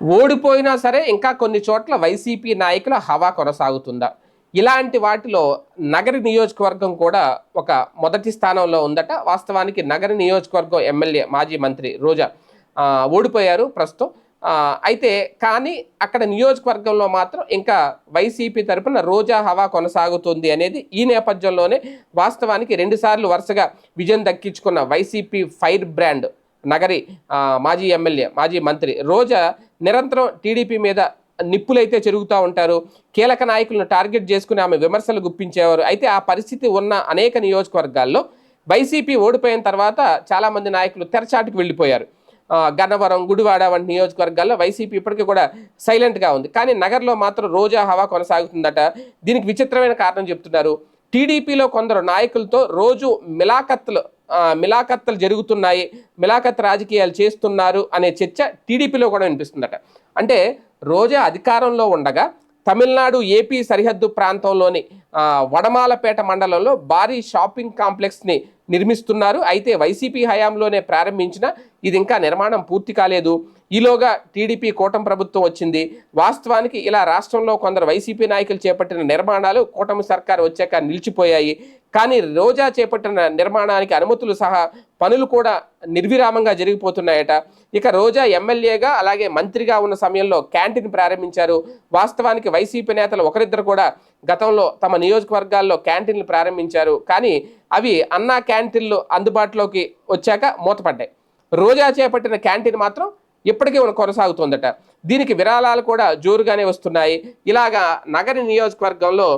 ఓడిపోయినా సరే ఇంకా కొన్ని చోట్ల వైసీపీ నాయకుల హవా కొనసాగుతుందా? ఇలాంటి వాటిలో నగర నియోజకవర్గం కూడా ఒక మొదటి స్థానంలో ఉందట. వాస్తవానికి నగర నియోజకవర్గం ఎమ్మెల్యే మాజీ మంత్రి రోజా ఓడిపోయారు ప్రస్తుతం. అయితే కానీ అక్కడ నియోజకవర్గంలో మాత్రం ఇంకా వైసీపీ తరపున రోజా హవా కొనసాగుతుంది అనేది ఈ నేపథ్యంలోనే వాస్తవానికి రెండుసార్లు వరుసగా విజయం దక్కించుకున్న వైసీపీ ఫైర్ బ్రాండ్ నగరి మాజీ ఎమ్మెల్యే మాజీ మంత్రి రోజా నిరంతరం టీడీపీ మీద నిప్పులైతే చెరుగుతూ ఉంటారు. కీలక నాయకులను టార్గెట్ చేసుకుని ఆమె విమర్శలు గుప్పించేవారు. అయితే ఆ పరిస్థితి ఉన్న అనేక నియోజకవర్గాల్లో వైసీపీ ఓడిపోయిన తర్వాత చాలామంది నాయకులు తెరచాటుకు వెళ్ళిపోయారు. గన్నవరం గుడివాడ వంటి నియోజకవర్గాల్లో వైసీపీ ఇప్పటికీ కూడా సైలెంట్గా ఉంది. కానీ నగర్లో మాత్రం రోజా హవా కొనసాగుతుందట. దీనికి విచిత్రమైన కారణం చెప్తున్నారు. టీడీపీలో కొందరు నాయకులతో రోజు మిలాఖత్లు మిలాఖత్తలు జరుగుతున్నాయి మిలాఖత్ రాజకీయాలు చేస్తున్నారు అనే చర్చ టీడీపీలో కూడా వినిపిస్తుందట. అంటే రోజా అధికారంలో ఉండగా తమిళనాడు ఏపీ సరిహద్దు ప్రాంతంలోని వడమాలపేట మండలంలో భారీ షాపింగ్ కాంప్లెక్స్ని నిర్మిస్తున్నారు. అయితే వైసీపీ హయాంలోనే ప్రారంభించిన ఇది ఇంకా నిర్మాణం పూర్తి కాలేదు. ఈలోగా టీడీపీ కూటమి ప్రభుత్వం వచ్చింది. వాస్తవానికి ఇలా రాష్ట్రంలో కొందరు వైసీపీ నాయకులు చేపట్టిన నిర్మాణాలు కూటమి సర్కారు వచ్చాక నిలిచిపోయాయి. కానీ రోజా చేపట్టిన నిర్మాణానికి అనుమతులు సహా పనులు కూడా నిర్విరామంగా జరిగిపోతున్నాయట. ఇక రోజా ఎమ్మెల్యేగా అలాగే మంత్రిగా ఉన్న సమయంలో క్యాంటీన్ ప్రారంభించారు. వాస్తవానికి వైసీపీ నేతలు ఒకరిద్దరు కూడా గతంలో తమ నియోజకవర్గాల్లో క్యాంటీన్లు ప్రారంభించారు. కానీ అవి అన్నా క్యాంటీన్లు అందుబాటులోకి వచ్చాక మూతపడ్డాయి. రోజా చేపట్టిన క్యాంటీన్ మాత్రం ఇప్పటికీ ఉన్న కొనసాగుతుందట. దీనికి విరాళాలు కూడా జోరుగానే వస్తున్నాయి. ఇలాగా నగరి నియోజకవర్గంలో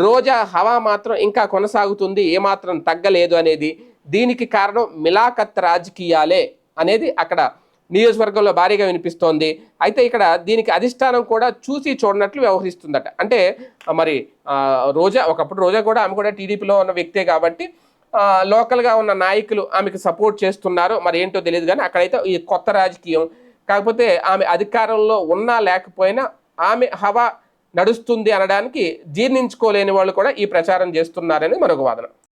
రోజా హవా మాత్రం ఇంకా కొనసాగుతుంది ఏమాత్రం తగ్గలేదు అనేది దీనికి కారణం మిలాఖత్ రాజకీయాలే అనేది అక్కడ నియోజకవర్గంలో భారీగా వినిపిస్తోంది. అయితే ఇక్కడ దీనికి అధిష్టానం కూడా చూసి చూడనట్లు వ్యవహరిస్తుందట. అంటే మరి రోజా ఒకప్పుడు రోజా కూడా ఆమె కూడా టీడీపీలో ఉన్న వ్యక్తే కాబట్టి లోకల్గా ఉన్న నాయకులు ఆమెకు సపోర్ట్ చేస్తున్నారు. మరి ఏంటో తెలియదు కానీ అక్కడైతే ఈ కొత్త రాజకీయం. కాకపోతే ఆమె అధికారంలో ఉన్నా లేకపోయినా ఆమె హవా నడుస్తుంది అనడానికి జీర్ణించుకోలేని వాళ్ళు కూడా ఈ ప్రచారం చేస్తున్నారని మరొక వాదన.